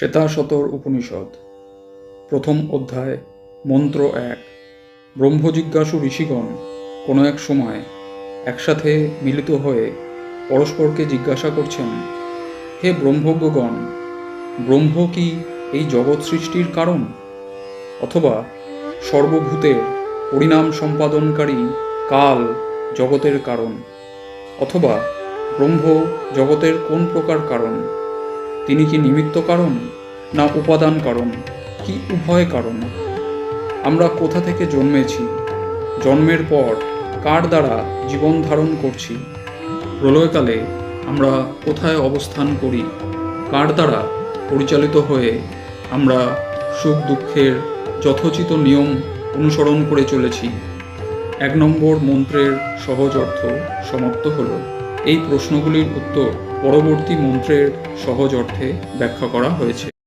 শ্বেতাশতর উপনিষদ, প্রথম অধ্যায়, মন্ত্র এক। ব্রহ্মজিজ্ঞাসু ঋষিগণ কোনো এক সময় একসাথে মিলিত হয়ে পরস্পরকে জিজ্ঞাসা করছেন, হে ব্রহ্মজ্ঞগণ, ব্রহ্ম কি এই জগৎ সৃষ্টির কারণ? অথবা সর্বভূতের পরিণাম সম্পাদনকারী কাল জগতের কারণ? অথবা ব্রহ্ম জগতের কোন প্রকার কারণ? তিনি কি নিমিত্ত কারণ, না উপাদান কারণ, কি উভয় কারণ? আমরা কোথা থেকে জন্মেছি? জন্মের পর কার দ্বারা জীবন ধারণ করছি? প্রলয়কালে আমরা কোথায় অবস্থান করি? কার দ্বারা পরিচালিত হয়ে আমরা সুখ দুঃখের যথোচিত নিয়ম অনুসরণ করে চলেছি? এক নম্বর মন্ত্রের সহজ অর্থ সমাপ্ত হলো। এই প্রশ্নগুলির উত্তর পরবর্তী মন্ত্রের সহজ অর্থে ব্যাখ্যা করা হয়েছে।